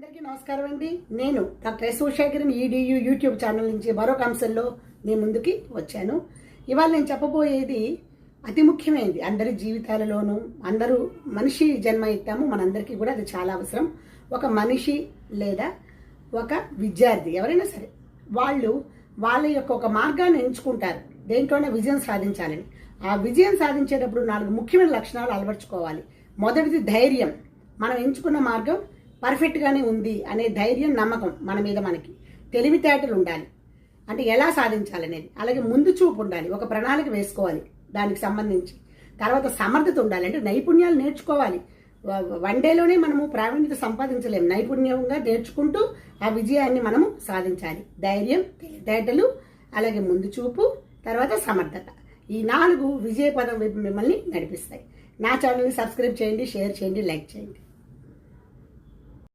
అందరికీ నమస్కారం అండి. నేను doctor S Ushakiran EDU YouTube channel నుంచి మరొక అంశంలో మీ ముందుకి వచ్చాను. ఇవాళ నేను చెప్పబోయేది అతి ముఖ్యమైనది. అందరి జీవితాలలోనూ అందరూ మనిషి జన్మ ఇస్తాము మనందరికీ కూడా అది చాలా అవసరం. ఒక మనిషి లేదా ఒక విద్యార్థి ఎవరైనా సరే వాళ్ళు వాళ్ళ యొక్క ఒక మార్గాన్ని ఎంచుకుంటారు. దేంట్లోనే విజయం సాధించాలని. ఆ విజయం సాధించేటప్పుడు నాలుగు ముఖ్యమైన లక్షణాలు అలవర్చుకోవాలి. మొదటిది ధైర్యం. మనం ఎంచుకున్న మార్గం పర్ఫెక్ట్గానే ఉంది అనే ధైర్యం నమ్మకం మన మీద మనకి. తెలివితేటలు ఉండాలి. అంటే ఎలా సాధించాలనేది అలాగే ముందు చూపు ఉండాలి. ఒక ప్రణాళిక వేసుకోవాలి దానికి సంబంధించి. తర్వాత సమర్థత ఉండాలి. అంటే నైపుణ్యాలు నేర్చుకోవాలి. వన్ డేలోనే మనము ప్రావీణ్యత సంపాదించలేము. నైపుణ్యంగా నేర్చుకుంటూ ఆ విజయాన్ని మనము సాధించాలి. ధైర్యం తెలివితేటలు అలాగే ముందు చూపు తర్వాత సమర్థత. ఈ నాలుగు విజయ పదం మిమ్మల్ని నడిపిస్తాయి. నా ఛానల్ని సబ్స్క్రైబ్ చేయండి షేర్ చేయండి లైక్ చేయండి.